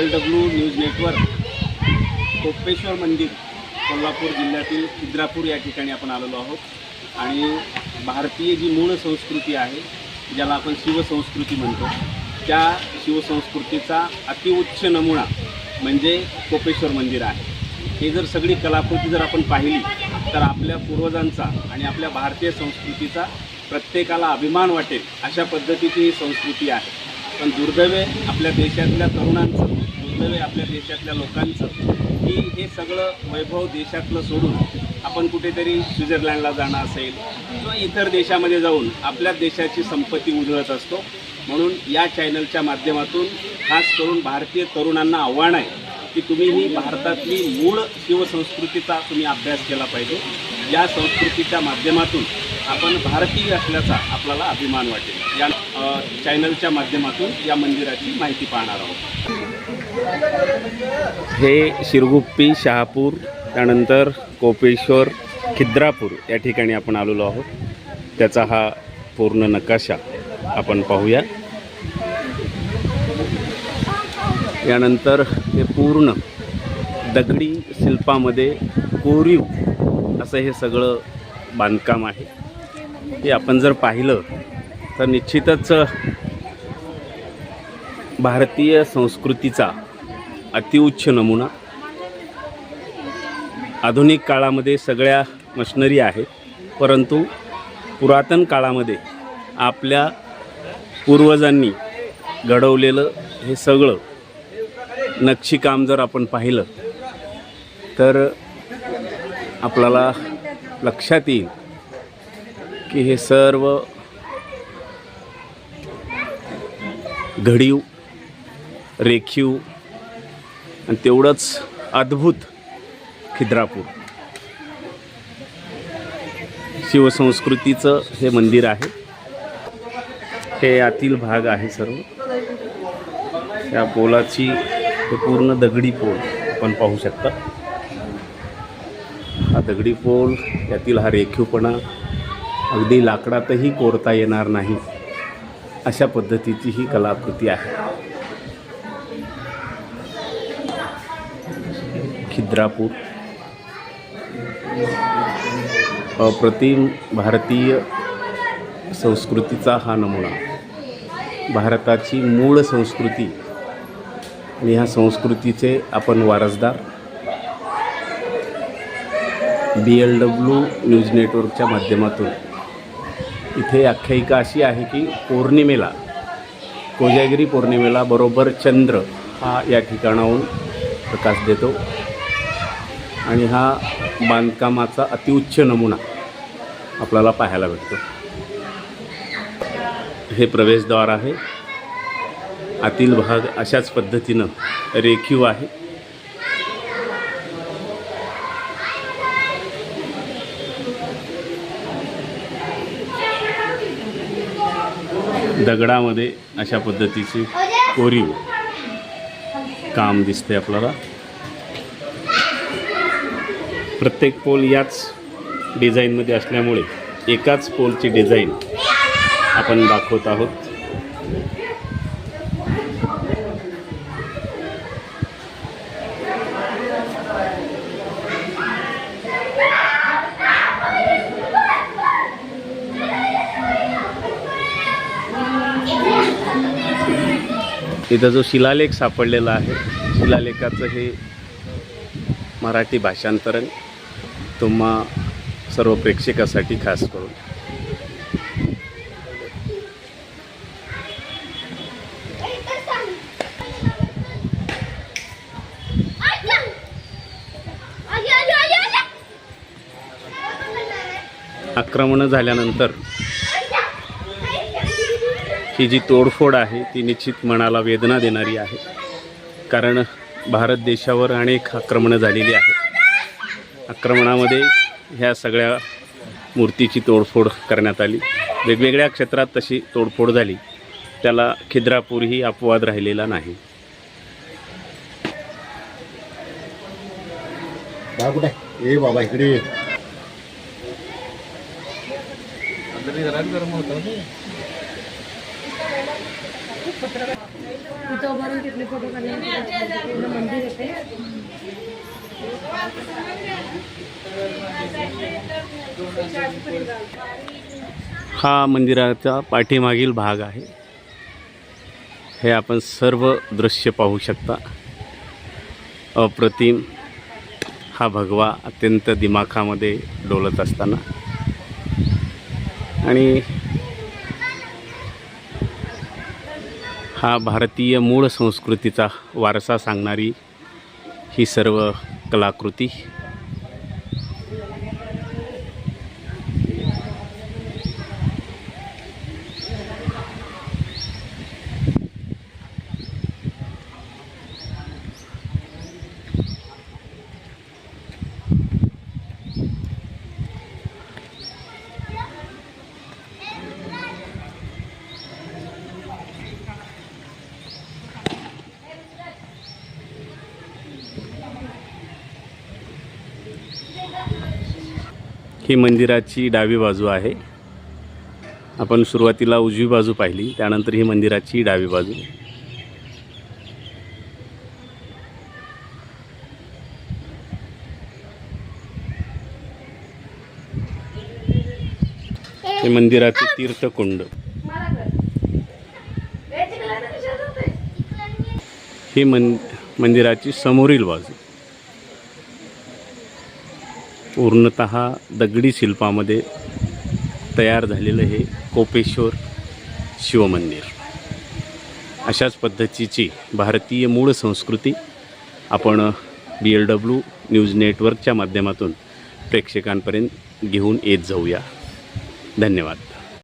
L W news network Kopeshwar मंदिर कोल्हापूर जिल्ह्यातील खिद्रापूर या ठिकाणी आपण आलेलो आहोत. आणि भारतीय जी मूळ संस्कृती आहे ज्याला आपण शिवसंस्कृती म्हणतो त्या शिवसंस्कृतीचा अतिउच्च नमुना म्हणजे कोपेश्वर मंदिर आहे. हे जर सगळी कलाकृती जर आपण पाहिली तर आपल्या पूर्वजांचा आणि आपल्या भारतीय संस्कृतीचा प्रत्येकाला अभिमान वाटेल अशा पद्धतीची ही संस्कृती आहे. पण दुर्दैवे आपल्या देशातल्या तरुणांचं दुर्दैवे आपल्या देशातल्या लोकांचं की हे सगळं वैभव देशातलं सोडून आपण कुठेतरी स्वित्झर्लंडला जाणं असेल किंवा इतर देशामध्ये जाऊन आपल्या देशाची संपत्ती उजळत असतो. म्हणून या चॅनलच्या माध्यमातून खास करून भारतीय तरुणांना आव्हान आहे की तुम्ही ही भारतातली मूळ शिवसंस्कृतीचा तुम्ही अभ्यास केला पाहिजे. या संस्कृतीच्या माध्यमातून आपण भारतीय असल्याचा आपल्याला अभिमान वाटेल. या चॅनलच्या माध्यमातून या मंदिराची माहिती पाहणार आहोत. हे शिरगुप्पी शहापूर त्यानंतर कोपेश्वर खिद्रापूर या ठिकाणी आपण आलेलो आहोत. त्याचा हा पूर्ण नकाशा आपण पाहूया. यानंतर हे पूर्ण दगडी शिल्पामध्ये कोरीव असं हे सगळं बांधकाम आहे. हे आपण जर पाहिलं तर निश्चितच भारतीय संस्कृतीचा अतिउच्च नमुना आधुनिक काळामध्ये सगळ्या मशनरी आहेत. परंतु पुरातन काळामध्ये आपल्या पूर्वजांनी घडवलेलं हे सगळं नक्षीकाम जर आपण पाहिलं तर आपल्याला लक्षात येईल की हे सर्व घडीव रेखीव आणि तेवढंच अद्भुत खिद्रापूर. शिवसंस्कृतीचं हे मंदिर आहे. हे आतील भाग आहे सर्व. या पोलाची हे पूर्ण दगडी पोल आपण पाहू शकता. दगडी पोल यातील हा रेखीवपणा अगदी लाकडातही कोरता येणार नाही अशा पद्धतीची ही कलाकृती आहे. खिद्रापूर. अप्रतिम भारतीय संस्कृतीचा हा नमुना. भारताची मूळ संस्कृती आणि ह्या संस्कृतीचे आपण वारसदार बी एल डब्ल्यू न्यूज नेटवर्कच्या माध्यमातून. इथे आख्यायिका अशी आहे की पौर्णिमेला कोजागिरी पौर्णिमेला बरोबर चंद्र हा या ठिकाणाहून प्रकाश देतो. आणि हा बांधकामाचा अतिउच्च नमुना आपल्याला पाहायला भेटतो. हे प्रवेशद्वार आहे. आतील भाग अशाच पद्धतीनं रेखीव आहे. दगडामध्ये अशा पद्धतीची कोरीव काम दिसते आपल्याला. प्रत्येक पोल याच डिझाईनमध्ये असल्यामुळे एकाच पोलची डिझाईन आपण दाखवत आहोत. इथं जो शिलालेख सापडलेला आहे शिलालेखाचं हे मराठी भाषांतरण तुम्हा सर्व प्रेक्षकासाठी खास करून. आक्रमणं झाल्यानंतर ही जी तोडफोड आहे ती निश्चित मनाला वेदना देणारी आहे. कारण भारत देशावर अनेक आक्रमणं झालेली आहेत. आक्रमणामध्ये ह्या सगळ्या मूर्तीची तोडफोड करण्यात आली. वेगवेगळ्या क्षेत्रात तशी तोडफोड झाली. त्याला खिद्रापूरही अपवाद राहिलेला नाही? ए बाबा इकडे. तिथं उभारून तिथले फोटो काढले. मंदिर येते. हा मंदिराचा पाठीमागील भाग आहे. हे आपण सर्व दृश्य पाहू शकता. अप्रतिम हा भगवा अत्यंत दिमाखामध्ये डोलत असताना. आणि हा भारतीय मूळ संस्कृतीचा वारसा सांगणारी ही सर्व कलाकृती. ही मंदिराची डावी बाजू आहे. आपण सुरुवातीला उजवी बाजू पाहिली त्यानंतर ही मंदिराची डावी बाजू. हे मंदिराचे तीर्थकुंड. ही मन मंदिराची समोरील बाजू. पूर्णत दगडी शिल्पामध्ये तयार झालेलं हे कोपेश्वर शिवमंदिर. अशाच पद्धतीची भारतीय मूळ संस्कृती आपण बी एल डब्ल्यू न्यूज नेटवर्कच्या माध्यमातून प्रेक्षकांपर्यंत घेऊन येत जाऊया. धन्यवाद.